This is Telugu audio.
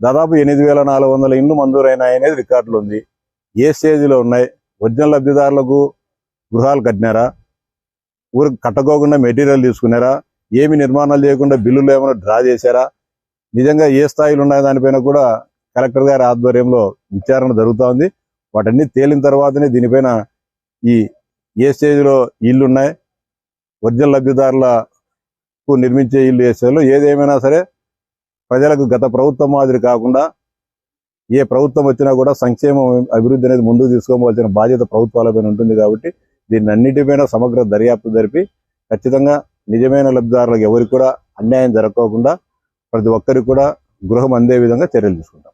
దాదాపు ఎనిమిది వేల నాలుగు వందల ఇండ్లు మంజూరైనాయి అనేది రికార్డులు ఉంది. ఏ స్టేజ్లో ఉన్నాయి? ఒరిజినల్ లబ్ధిదారులకు గృహాలు కట్టినారా? ఊరు కట్టకోకుండా మెటీరియల్ తీసుకున్నారా? ఏమి నిర్మాణాలు చేయకుండా బిల్లులు ఏమైనా డ్రా చేశారా? నిజంగా ఏ స్థాయిలో ఉన్నాయో దానిపైన కూడా కలెక్టర్ గారి ఆధ్వర్యంలో విచారణ జరుగుతూ ఉంది. వాటన్ని తేలిన తర్వాతనే దీనిపైన ఈ ఏ స్టేజ్లో ఇల్లు ఉన్నాయి ఒరిజినల్ లబ్ధిదారులకు నిర్మించే ఇల్లు ఏ స్టేజ్లో? ఏదేమైనా సరే ప్రజలకు గత ప్రభుత్వం మాదిరి కాకుండా ఏ ప్రభుత్వం వచ్చినా కూడా సంక్షేమం అభివృద్ధి అనేది ముందుకు తీసుకోవాల్సిన బాధ్యత ప్రభుత్వాలపైన ఉంటుంది కాబట్టి దీన్ని అన్నిటిపైన సమగ్ర దర్యాప్తు జరిపి ఖచ్చితంగా నిజమైన లబ్ధిదారులకు ఎవరికి కూడా అన్యాయం జరగకోకుండా ప్రతి ఒక్కరికి కూడా గృహం అందే విధంగా చర్యలు తీసుకుంటాం.